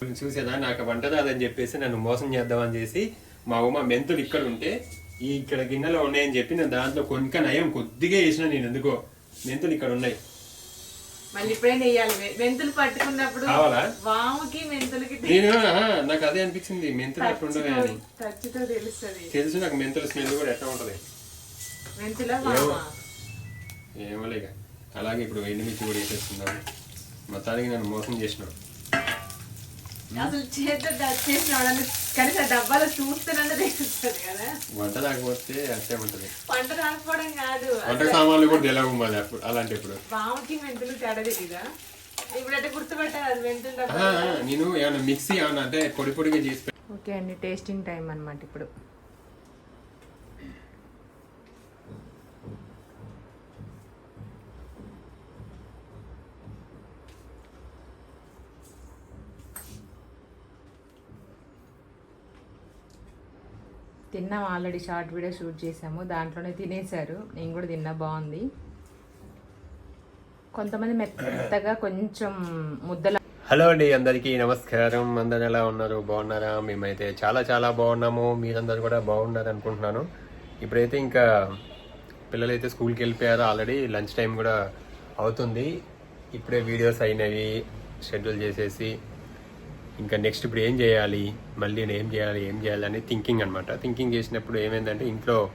చూసేదా? నాకు వంట రాదని చెప్పేసి నన్ను మోసం చేద్దామని చేసి మా ఉమ్మ మెంతులు ఇక్కడ ఉంటే ఈ ఇక్కడ గిన్నెలో ఉన్నాయని చెప్పి నేను దాంట్లో కొనుక నయం కొద్దిగా వేసిన నేను ఎందుకో. మెంతులు ఇక్కడ ఉన్నాయి. మళ్ళీ ఇప్పుడే నెయ్యాలి మెంతులు పట్టుకున్నప్పుడు కావాలా? వాముకి మెంతులకి నేను ఆ, నాకు అదే అనిపించింది. మెంతులు ఎట్లా ఉండవు అని. టచ్తో తెలుస్తుంది. తెలుసు నాకు మెంతుల స్మెల్ కూడా ఎట్లా ఉంటది. మెంతుల ఏమో. లేక. అలాగే ఇప్పుడు ఎండుమిర్చి కూడా వేసేస్తున్నాను. మొత్తానికి నన్ను మోసం చేసినావు. అసలు చేతితో టచ్ చేసిన వాళ్ళని కనీసం డబ్బాలో చూస్తేనన్నా తెలుస్తుంది కదా. వంట రాకపోతే అట్టే ఉంటది. పంట రాకపోవడం కాదు. వంట సామాన్లు కూడా తెలవు మళ్ళీ అప్పుడు? అలాంటి ఇప్పుడు వాముకి మెంతులు తేడా తెలీదా? ఇప్పుడంటే గుర్తుపెట్టారు అది మెంతులు నేను ఏమన్నా మిక్సీ ఏమన్నా అంటే పొడి పొడిగా చేసి ఓకే అండి టేస్టింగ్ టైం అన్నమాట ఇప్పుడు. తిన్నాం ఆల్రెడీ షార్ట్ వీడియో షూట్ చేసాము. దాంట్లోనే తినేశారు. నేను కూడా తిన్నా బాగుంది. కొంతమంది మెత్తగా కొంచెం ముద్దల హలో అండి అందరికీ నమస్కారం. అందరు ఎలా ఉన్నారు? బాగున్నారా? మేమైతే చాలా చాలా బాగున్నాము. మీరందరూ కూడా బాగున్నారు అనుకుంటున్నాను. ఇప్పుడైతే ఇంకా పిల్లలైతే స్కూల్కి వెళ్ళిపోయారు. ఆల్రెడీ లంచ్ టైం కూడా అవుతుంది. ఇప్పుడే వీడియోస్ అయినవి షెడ్యూల్ చేసేసి ఇంకా నెక్స్ట్ ఇప్పుడు ఏం చేయాలి? మళ్ళీ నేను ఏం చేయాలి? ఏం చేయాలి? అని థింకింగ్ అనమాట థింకింగ్ చేసినప్పుడు ఏమైందంటే ఇంట్లో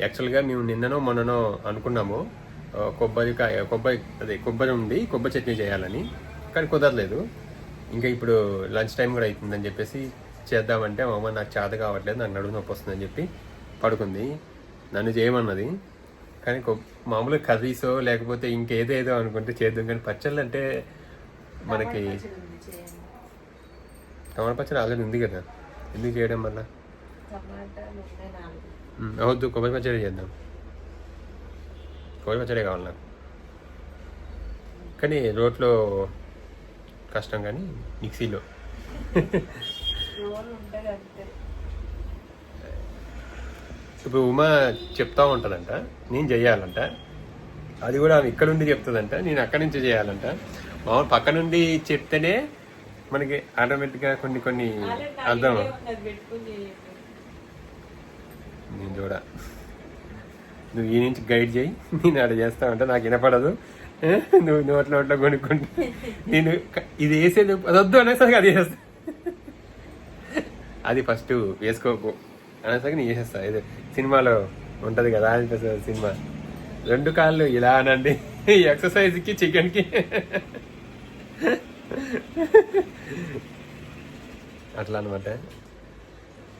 యాక్చువల్గా మేము నిన్ననో మొన్ననో అనుకున్నాము. కొబ్బరి కొబ్బరికాయ కొబ్బరి అదే కొబ్బరి ఉంది కొబ్బరి చట్నీ చేయాలని. కానీ కుదరలేదు. ఇంకా ఇప్పుడు లంచ్ టైం కూడా అవుతుందని చెప్పేసి చేద్దామంటే మా అమ్మ నాకు చేత కావట్లేదు నాకు నడుము నొప్పి వస్తుందని చెప్పి పడుకుంది. నన్ను చేయమన్నది. కానీ కొ- మామూలుగా కర్రీసో లేకపోతే ఇంకేదేదో అనుకుంటే చేద్దాం. కానీ పచ్చళ్ళు అంటే మనకి టమాటా పచ్చడి ఆల్రెడీ ఉంది కదా? ఎందుకు చేయడం వల్ల? ఉమ్, వద్దు కొబ్బరి పచ్చడి చేద్దాం. కొబ్బరి పచ్చడి కావాలి నాకు. కానీ రోట్లో కష్టం కానీ మిక్సీలో. ఇప్పుడు ఉమా చెప్తా ఉంటుందంట నేను చెయ్యాలంట. అది కూడా ఆమె ఇక్కడ నుండి చెప్తుందంట నేను అక్కడి నుంచి చేయాలంట. మామూలు పక్క నుండి చెప్తేనే మనకి ఆటోమేటిక్గా కొన్ని కొన్ని అర్థం నేను చూడ. నువ్వు ఈ నుంచి గైడ్ చేయి. నేను అక్కడ చేస్తావంటే నాకు వినపడదు? నువ్వు నోట్లో నోట్లో కొనుక్కుంటే. నేను ఇది వేసేది అది వద్దు అనేసరికి అది వేస్తా. అది ఫస్ట్ వేసుకోకు. అనేసరికి నేను వేసేస్తా. ఇది సినిమాలో ఉంటది కదా సినిమా. రెండు కాళ్ళు ఇలా అనండి ఎక్సర్సైజ్కి చికెన్కి అట్లా అనమాట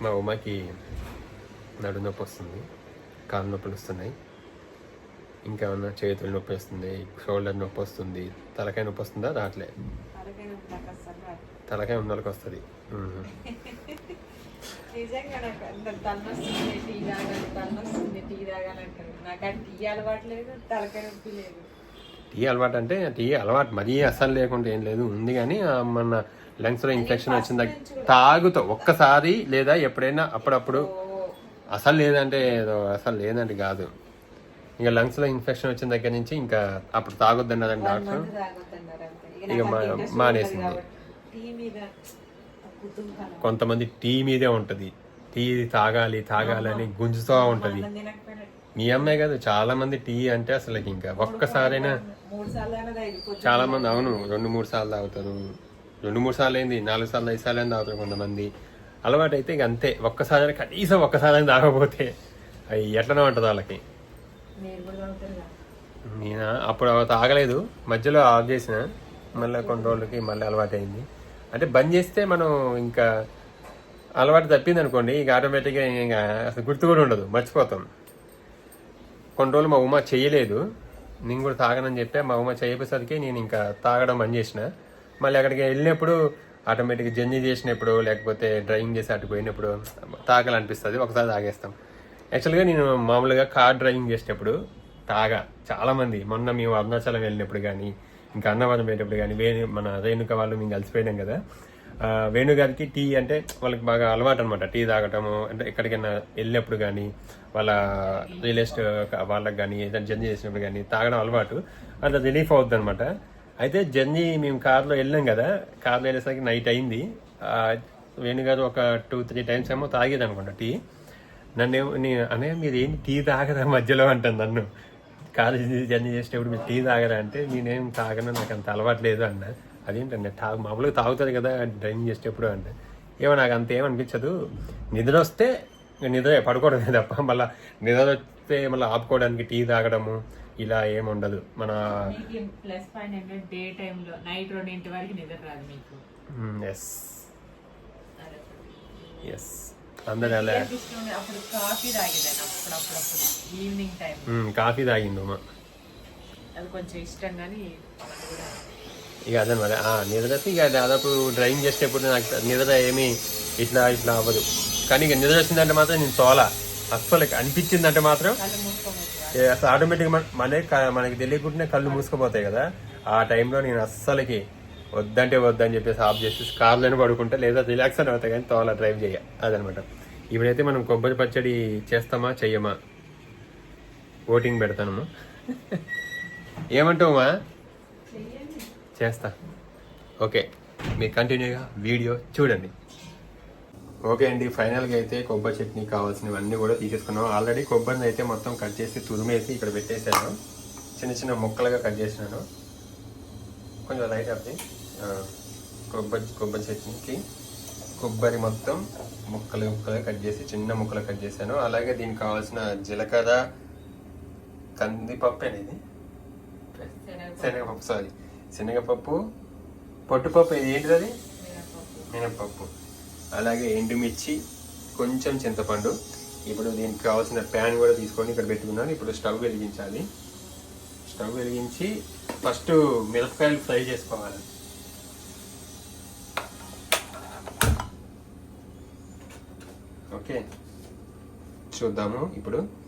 మా ఉమాకి నడు నొప్పి వస్తుంది కాళ్ళు నొప్పులు వస్తున్నాయి ఇంకా ఏమన్నా చేతులు నొప్పి వస్తుంది షోల్డర్ నొప్పి వస్తుంది తలకాయ నొప్పి వస్తుందా? రావట్లే. తలకాయ ఉన్న వాళ్ళకి వస్తుంది. నాకు టీ తలకాయ నొప్పి లేదు. టీ అలవాటు అంటే టీ అలవాటు మరీ అస్సలు లేకుండా ఏం లేదు. ఉంది కానీ మన లంగ్స్లో ఇన్ఫెక్షన్ వచ్చిన దగ్గర తాగుతావు ఒక్కసారి లేదా ఎప్పుడైనా అప్పుడప్పుడు. అసలు లేదంటే ఏదో అసలు లేదంటే కాదు. ఇంకా లంగ్స్లో ఇన్ఫెక్షన్ వచ్చిన దగ్గర నుంచి ఇంకా అప్పుడు తాగొద్దన్నారండి డాక్టర్. ఇక మా- మానేసింది. కొంతమంది టీ మీదే ఉంటది. టీ తాగాలి తాగాలని గుంజుతూ ఉంటది. మీ అమ్మాయి కాదు చాలా మంది టీ అంటే అసలు ఇంకా ఒక్కసారైనా చాలా మంది అవును రెండు మూడు సార్లు తాగుతారు. రెండు మూడు సార్లు అయింది నాలుగు సార్లు ఐదు సార్లు అయినా తాగుతారు కొంతమంది. అలవాటు అయితే ఇక అంతే. ఒక్కసారి కనీసం ఒక్కసారి తాగకపోతే అవి ఎట్లనే ఉంటుంది వాళ్ళకి. నేను అప్పుడు అవి తాగలేదు. మధ్యలో ఆఫ్ చేసిన. మళ్ళీ కొన్ని రోజులకి మళ్ళీ అలవాటు అయింది అంటే బంద్ చేస్తే మనం ఇంకా అలవాటు తప్పింది అనుకోండి ఇక ఆటోమేటిక్గా ఇంకా అసలు గుర్తు కూడా ఉండదు. మర్చిపోతాం. కొన్ని రోజులు మా ఉమ చేయలేదు. నేను కూడా తాగనని చెప్పా మా అమ్మ చేయపోయేసరికి నేను ఇంకా తాగడం బంద్ చేసిన. మళ్ళీ అక్కడికి వెళ్ళినప్పుడు ఆటోమేటిక్గా జర్నీ చేసినప్పుడు లేకపోతే డ్రైవింగ్ చేసి అటు పోయినప్పుడు తాగాలనిపిస్తుంది. ఒకసారి తాగేస్తాం. యాక్చువల్గా నేను మామూలుగా కార్ డ్రైవింగ్ చేసేటప్పుడు తాగా. చాలామంది మొన్న మేము అరుణాచలం వెళ్ళినప్పుడు కానీ ఇంకా అన్నవరం వెళ్ళినప్పుడు కానీ వేణు మన రేణుక వాళ్ళు మేము కలిసిపోయినాం కదా. వేణుగారికి టీ అంటే వాళ్ళకి బాగా అలవాటు అనమాట టీ తాగటము అంటే ఎక్కడికైనా వెళ్ళినప్పుడు కానీ వాళ్ళ రియల్ ఎస్టేట్ వాళ్ళకి కానీ ఏదైనా జర్నీ చేసినప్పుడు కానీ తాగడం అలవాటు. అది రిలీఫ్ అవుతుంది అనమాట అయితే జర్నీ మేము కార్లో వెళ్ళాం కదా కార్లో వెళ్ళేసరికి నైట్ అయింది. వేణుగారు ఒక టూ త్రీ టైమ్స్ ఏమో తాగేది అనుకుంటా టీ. నన్ను ఏమో- అనే మీరు ఏంటి టీ తాగదా మధ్యలో అంటాను నన్ను. కారు జర్నీ చేసేటప్పుడు మీరు టీ తాగరా అంటే నేనేం తాగను నాకు అంత అలవాటు లేదు అన్న. అదేంటండి తాగు మామూలుగా తాగుతుంది కదా డ్రైవింగ్ చేసేటప్పుడు అంటే. ఏమో నాకు అంత ఏమనిపించదు నిద్ర వస్తే నిద్ర పడుకోవడమే తప్ప మళ్ళీ నిద్ర వస్తే మళ్ళీ ఆపుకోవడానికి టీ తాగడము ఇలా ఏమి ఉండదు. మన ప్లస్ పాయింట్ డే టైంలో నైట్ రెండింటి వరకు నిద్ర రాదు మీకు. ఎస్ ఎస్ అందరు అలా. అప్పుడు కాఫీ తాగేదాన్ని ఈవినింగ్ టైం కాఫీ తాగిండు అది కొంచెం ఇష్టం కానీ కూడా ఇక అదనమాట ఆ, నిద్ర వస్తే ఇక దాదాపు డ్రైవింగ్ చేసేటప్పుడు నాకు నిద్ర ఏమీ ఇట్లా ఇట్లా అవ్వదు. కానీ ఇక నిద్ర వచ్చిందంటే మాత్రం నేను తోలా అస్సలు అనిపించిందంటే మాత్రం అసలు ఆటోమేటిక్గా మన క- మనకి తెలియకుండానే కళ్ళు మూసుకుపోతాయి కదా. ఆ టైంలో నేను అస్సలకి వద్దంటే వద్దని చెప్పేసి ఆఫ్ చేసి కార్లోనే పడుకుంటా లేదా రిలాక్స్ అని అవుతాయి కానీ తోలా డ్రైవ్ చేయ. అదనమాట. ఇప్పుడైతే మనం కొబ్బరి పచ్చడి చేస్తామా చెయ్యమా? ఓటింగ్ పెడతాను. ఏమంటావుమా చేస్తా. ఓకే మీరు కంటిన్యూగా వీడియో చూడండి. ఓకే అండి ఫైనల్గా అయితే కొబ్బరి చట్నీ కావాల్సినవన్నీ కూడా తీసేసుకున్నాం. ఆల్రెడీ కొబ్బరిని అయితే మొత్తం కట్ చేసి తురిమేసి ఇక్కడ పెట్టేశాను. చిన్న చిన్న ముక్కలుగా కట్ చేసినాను. కొంచెం లైట్ అవుతుంది కొబ్బరి కొబ్బరి చట్నీకి కొబ్బరి మొత్తం ముక్కలు ముక్కలుగా కట్ చేసి చిన్న ముక్కలు కట్ చేశాను. అలాగే దీనికి కావాల్సిన జీలకర్ర కందిపప్పు అనేది శనగపప్పు. సారీ శనగపప్పు పొట్టుపప్పు ఇది ఏంటిది అది? మినపప్పు. అలాగే ఎండుమిర్చి కొంచెం చింతపండు. ఇప్పుడు దీనికి కావాల్సిన ప్యాన్ కూడా తీసుకొని ఇక్కడ పెట్టుకున్నాను. ఇప్పుడు స్టవ్ వెలిగించాలి. స్టవ్ వెలిగించి ఫస్ట్ మిరపకాయలు ఫ్రై చేసుకోవాలి. ఓకే. చూద్దాము ఇప్పుడు.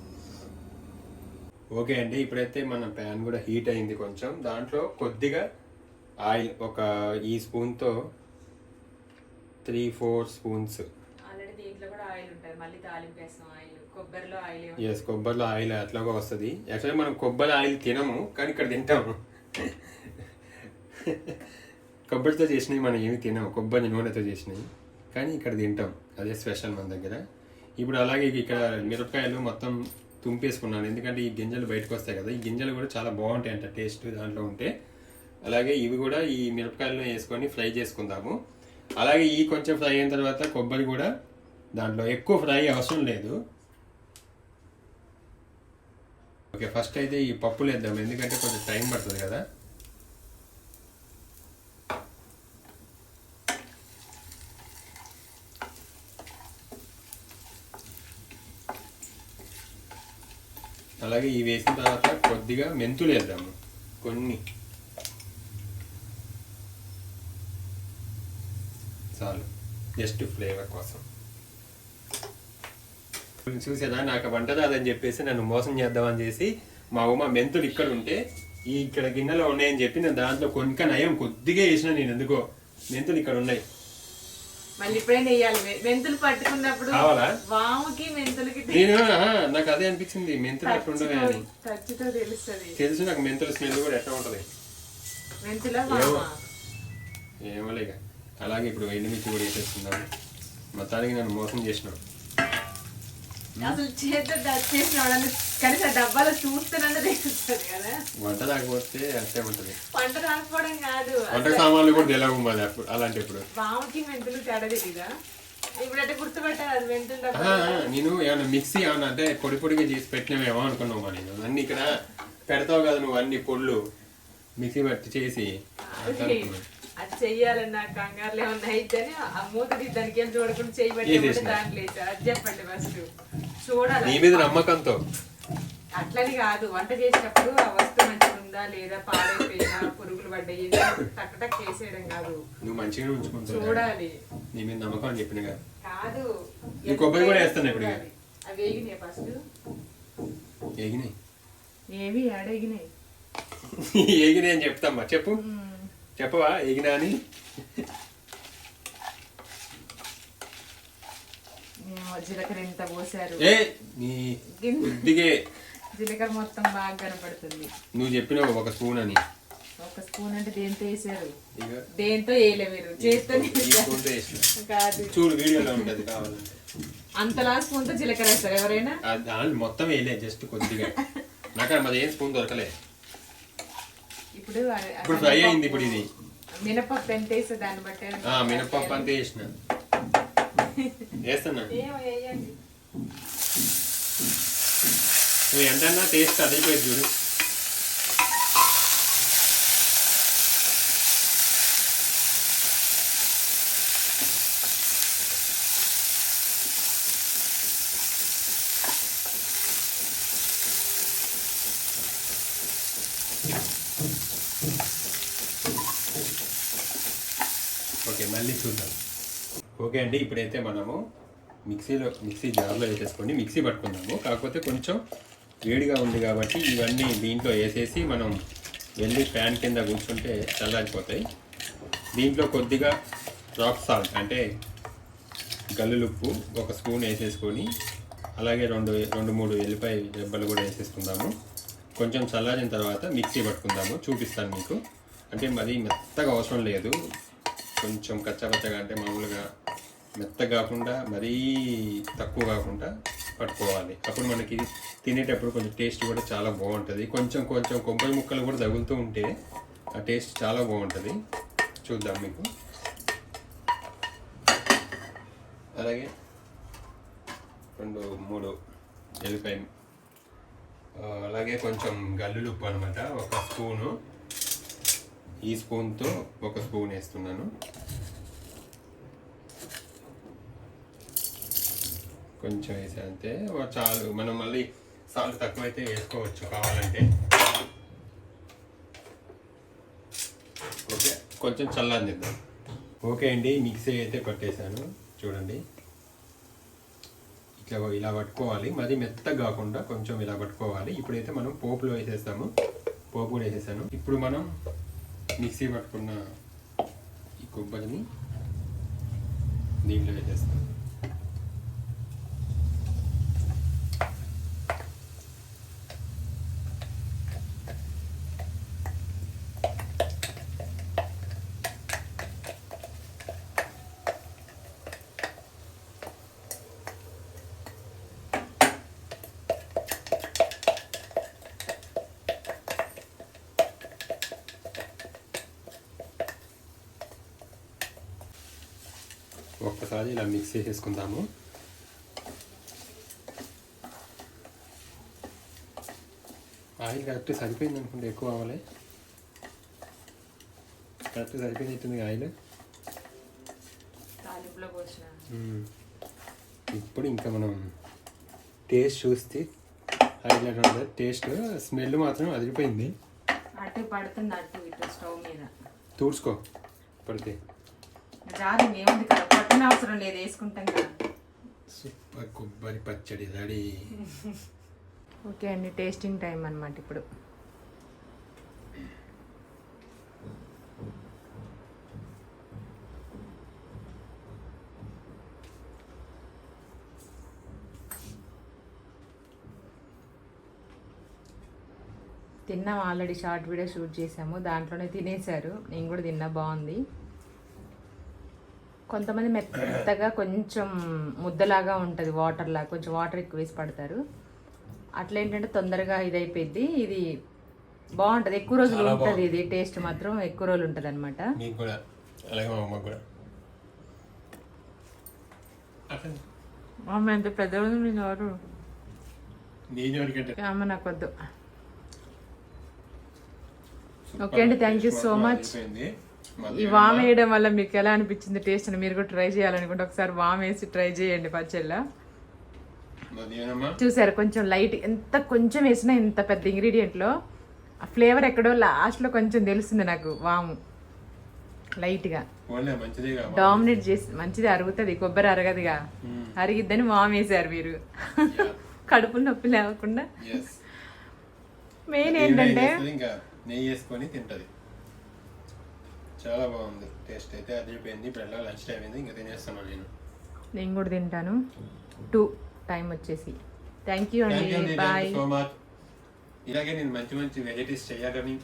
ఓకే అండి ఇప్పుడైతే మన ప్యాన్ కూడా హీట్ అయింది కొంచెం. దాంట్లో కొద్దిగా ఆయిల్ ఒక ఈ స్పూన్తో త్రీ ఫోర్ స్పూన్స్. ఎస్ కొబ్బరిలో ఆయిల్ అట్లాగా వస్తుంది. యాక్చువల్లీ మనం కొబ్బరి ఆయిల్ తినము కానీ ఇక్కడ తింటాము. కొబ్బరితో చేసినవి మనం ఏమి తినము కొబ్బరి నూనెతో చేసినవి. కానీ ఇక్కడ తింటాం. అదే స్పెషల్ మన దగ్గర. ఇప్పుడు అలాగే ఇక్కడ మిరపకాయలు మొత్తం తుంపేసుకున్నాను. ఎందుకంటే ఈ గింజలు బయటకు వస్తాయి కదా ఈ గింజలు కూడా చాలా బాగుంటాయి అంట టేస్ట్ దాంట్లో ఉంటే. అలాగే ఇవి కూడా ఈ మిరపకాయలను వేసుకొని ఫ్రై చేసుకుందాము. అలాగే ఈ కొంచెం ఫ్రై అయిన తర్వాత కొబ్బరి కూడా దాంట్లో ఎక్కువ ఫ్రై అవసరం లేదు. ఓకే ఫస్ట్ అయితే ఈ పప్పులు వేద్దాం ఎందుకంటే కొంచెం టైం పడుతుంది కదా. అలాగే ఇవి వేసిన తర్వాత కొద్దిగా మెంతులు వేద్దాము. కొన్ని. చాలు. జస్ట్ ఫ్లేవర్ కోసం. చూసేదా నాకు వంట రాదని చెప్పేసి నన్ను మోసం చేద్దామని చేసి మా ఉమ్మ మెంతులు ఇక్కడ ఉంటే ఈ ఇక్కడ గిన్నెలో ఉన్నాయని చెప్పి నేను దాంట్లో కొనుక నయం కొద్దిగా వేసిన నేను ఎందుకో. మెంతులు ఇక్కడ ఉన్నాయి. మళ్ళీ మెంతులు పట్టుకున్నప్పుడు? వాముకి మెంతులకి నాకు అదే అనిపించింది. మెంతులు ఎట్లా ఉండవు అని. టచ్తో తెలుస్తుంది. తెలుసు నాకు మెంతుల స్మెల్ కూడా ఎట్లా ఉంటది. మెంతుల ఏమో. అలాగే ఇప్పుడు ఎండుమిర్చి కూడా వేసేస్తున్నాను మొత్తానికి నన్ను మోసం చేసినావు. అసలు చేతితో టచ్ చేసిన వాళ్ళని కనీసం డబ్బాలో చూస్తున్నా తెలుస్తుంది కదా. వంట రాకపోతే అట్టే ఉంటది. పంట రాకపోవడం కాదు. వంట సామాన్లు కూడా తెలియవు మాది అప్పుడు అలాంటి ఇప్పుడు మెంతులు తేడా తెలీదా ఇప్పుడైతే గుర్తుపట్టారు అది మెంతులు డబ్బా ఆహా, నేను ఏమన్నా మిక్సీ ఏమన్నా అంటే పొడి పొడిగా చేసి పెట్టినవేమో అనుకున్నావు మరి నేను. అన్ని ఇక్కడ పెడతావు కదా నువ్వు అన్ని పొళ్ళు. మిక్సీ పట్టి చేసి అది. అది చెయ్యాలన్న కంగారులో ఏమన్నా అయితేనే ఆ మూత తీసి దానికి ఏం చూడకుండా చేయబట్టి. దాంట్లో వేసారు అది చెప్పండి ఫస్ట్ చూడాలి. నీ మీద నమ్మకంతో. అట్లని కాదు. వంట చేసినప్పుడు ఆ వస్తువు మంచిగా ఉందా లేదా పాడైపోయినా పురుగులు పడ్డాయి టక్ టక్ చేసేయడం కాదు. నువ్వు మంచిగా ఉంచుకుంటావు చూడాలి. నీ మీద నమ్మకం అని చెప్పిన కదా. ఈ కొబ్బరి కూడా వేస్తాను ఇప్పుడు. అవి వేగినాయి ఫస్ట్ ఎగినాయి ఏవి ఏడేగినాయి. ఎగినాయి అని చెప్తామ్మా. చెప్పు. చెప్పవా? ఎగినా అని? జీలకర్ర ఎంత పోసారు ఏ నీ కొద్దిగే జీలకర్ర మొత్తం బాగా కనపడుతుంది. నువ్వు చెప్పినావు ఒక స్పూన్ అని. ఒక స్పూన్ అంటే దేంతో వేసారు? దేంతో వేయలే మీరు? వేసిన. కాదు. చూడు వీడియోలో ఉంటుంది కావాలంటే అంతలా స్పూన్తో జీలకర్ర వేస్తారు ఎవరైనా? మొత్తం వేయలే జస్ట్ కొద్దిగా. నాకు మరి ఏం స్పూన్ దొరకలే. ఇప్పుడు ఇప్పుడు ఫ్రై అయింది ఇప్పుడు ఇది. మినపప్పు ఎంత వేస్తే దాన్ని బట్టి ఆ మినపప్పు అంతా వేసిన. వేస్తున్నా. నువ్వు ఎంతన్నా టేస్ట్ అదిరిపోయింది చూడు. ఓకే మళ్ళీ చూద్దాం. ఓకే అండి ఇప్పుడైతే మనము మిక్సీలో మిక్సీ జార్లో వేసేసుకొని మిక్సీ పట్టుకుందాము. కాకపోతే కొంచెం వేడిగా ఉంది కాబట్టి ఇవన్నీ దీంట్లో వేసేసి మనం వెళ్ళి ఫ్యాన్ కింద కూర్చుంటే చల్లారిపోతాయి. దీంట్లో కొద్దిగా రాక్ సాల్ట్ అంటే గల్లులుప్పు ఒక స్పూన్ వేసేసుకొని అలాగే రెండు రెండు మూడు ఎల్లిపాయ దెబ్బలు కూడా వేసేసుకుందాము. కొంచెం చల్లారిన తర్వాత మిక్సీ పట్టుకుందాము. చూపిస్తాను మీకు. అంటే మరి మెత్తగా అవసరం లేదు. కొంచెం కచ్చపచ్చగా అంటే మామూలుగా మెత్త కాకుండా మరీ తక్కువ కాకుండా పట్టుకోవాలి. అప్పుడు మనకి తినేటప్పుడు కొంచెం టేస్ట్ కూడా చాలా బాగుంటుంది. కొంచెం కొంచెం కొబ్బరి ముక్కలు కూడా తగులుతూ ఉంటే ఆ టేస్ట్ చాలా బాగుంటుంది. చూద్దాం మీకు. అలాగే రెండు మూడు ఎల్లిపాయ అలాగే కొంచెం గల్లులుప్పు అనమాట ఒక స్పూను. ఈ స్పూన్తో ఒక స్పూన్ వేస్తున్నాను. కొంచెం వేసా అంతే. చాలు. మనం మళ్ళీ సాల్ట్ తక్కువైతే వేసుకోవచ్చు కావాలంటే. ఓకే? కొంచెం చల్లందిద్దాం ఓకే అండి. మిక్సీ అయితే పట్టేశాను చూడండి. ఇట్లా ఇలా పట్టుకోవాలి. మరి మెత్తగా కాకుండా కొంచెం ఇలా పట్టుకోవాలి. ఇప్పుడైతే మనం పోపులో వేసేస్తాము. పోపు కూడా వేసేసాను. ఇప్పుడు మనం మిక్సీ పట్టుకున్న ఈ కొబ్బరిని దీంట్లో వేసేస్తాను ఒక్కసారి ఇలా మిక్స్ చేసేసుకుందాము. ఆయిల్ కరెక్ట్ సరిపోయింది అనుకుంటే ఎక్కువ అవ్వాలి. కరెక్ట్ సరిపోయినట్టుంది ఆయిల్. ఇప్పుడు ఇంకా మనం టేస్ట్ చూస్తే ఉంటుంది టేస్ట్ స్మెల్ మాత్రం అదిరిపోయింది. అటు పడుతుంది అటు ఇటు స్టవ్ మీద. తూడ్చుకో పడితే. ఏముంది పట్టిన అవసరం లేదు వేసుకుంటాం కదా. సూపర్ కొబ్బరి పచ్చడి రెడీ. ఓకే అండి టేస్టింగ్ టైం అనమాట ఇప్పుడు. తిన్నాం ఆల్రెడీ షార్ట్ వీడియో షూట్ చేసాము దాంట్లోనే తినేశారు నేను కూడా తిన్నా బాగుంది. కొంతమంది మెత్తగా కొంచెం ముద్దలాగా ఉంటుంది వాటర్ లాగా కొంచెం వాటర్ ఎక్కువ వేసి పడతారు. అట్లా ఏంటంటే తొందరగా ఇది అయిపోయింది ఇది బాగుంటుంది. ఎక్కువ రోజులు ఉంటుంది ఇది. టేస్ట్ మాత్రం ఎక్కువ రోజులు ఉంటుంది అనమాట మీకు కూడా. అలాగే మా అమ్మకు కూడా. అట్లా. అమ్మ ఎంత పెద్ద అమ్మ నాకు వద్దు ఓకే అండి. థ్యాంక్ యూ సో మచ్ ఈ వామ్ వేయడం వల్ల మీకు ఎలా అనిపించింది టేస్ట్ అని మీరు కూడా ట్రై చేయాలనుకుంటే ఒకసారి వామ్ వేసి ట్రై చేయండి పచ్చళ్ళ. చూసారు కొంచెం లైట్ ఎంత కొంచెం వేసినా ఇంత పెద్ద ఇంగ్రీడియంట్లో ఆ ఫ్లేవర్ ఎక్కడో లాస్ట్లో కొంచెం తెలుస్తుంది నాకు వాము. లైట్గా డామినేట్ చేసి మంచిది అరుగుతుంది కొబ్బరి అరగదుగా అరిగిద్దని వామ్ వేసారు మీరు. కడుపు నొప్పి లేకుండా. మెయిన్ ఏంటంటే నెయ్యి వేసుకొని తింటది. చాలా బాగుంది. టేస్ట్ అయితే అదిరిపోయింది. ఇప్పుడు ఎలా లంచ్ టైం అయింది ఇంకా తినేస్తాను నేను. నేను కూడా తింటాను. టూ టైం వచ్చేసి. థ్యాంక్ యూ అండి. బాయ్ సో మచ్ ఇలాగే నేను మంచి మంచి వెరైటీస్ చేయాలని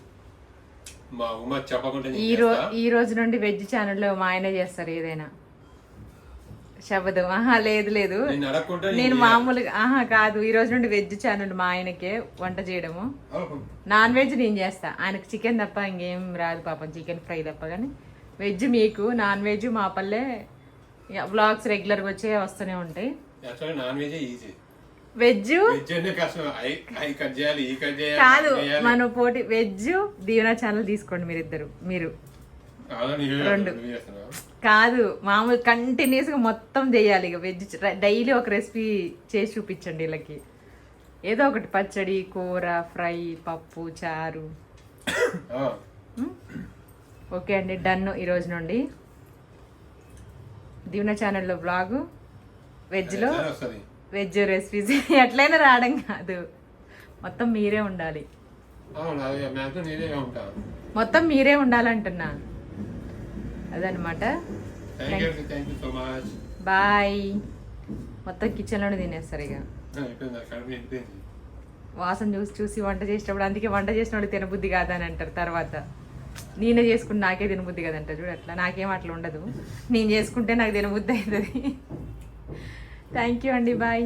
మా ఉమ్మ చెప్పకుండా ఈ రో చేస్తా. ఈ రోజు నుండి వెజ్ ఛానల్లో మా ఆయన చేస్తారు ఏదైనా. శబదం. ఆహా లేదు లేదు. నేను మామూలుగా ఆహా కాదు. ఈ రోజు నుండి వెజ్ ఛానల్ మా ఆయనకే వంట చేయడము. నాన్ వెజ్ నేను చేస్తా. ఆయనకు చికెన్ తప్ప ఇంకేం రాదు పాపం. చికెన్ ఫ్రై తప్ప. కానీ వెజ్ మీకు నాన్ వెజ్ మా పల్లె బ్లాగ్స్ రెగ్యులర్గా వచ్చే వస్తూనే ఉంటాయి. వెజ్ కాదు. మన పోటీ వెజ్ దీవెన ఛానల్ తీసుకోండి మీరిద్దరు. మీరు. రెండు. కాదు మామూలు కంటిన్యూస్గా మొత్తం చేయాలి ఇక. వెజ్ డైలీ ఒక రెసిపీ చేసి చూపించండి వీళ్ళకి. ఏదో ఒకటి పచ్చడి కూర ఫ్రై పప్పు చారు. ఓకే అండి డన్ ఈరోజు నుండి. దీవెన ఛానల్లో బ్లాగు. వెజ్లో వెజ్ రెసిపీస్ ఎట్లయినా రావడం కాదు. మొత్తం మీరే ఉండాలి. మొత్తం మీరే ఉండాలంటున్నా. అదనమాట బాయ్ మొత్తం కిచెన్లోనే తినేస్తారు ఇక. వాసన చూసి చూసి వంట చేసేటప్పుడు అందుకే వంట చేసినోడు తినబుద్ధి కాదని అంటారు తర్వాత. నేనే చేసుకుని నాకే తినబుద్ధి కదంట చూడు అట్లా. నాకేం అట్లా ఉండదు. నేను చేసుకుంటే నాకు తినబుద్ధి అవుతుంది. థ్యాంక్ యూ అండి బాయ్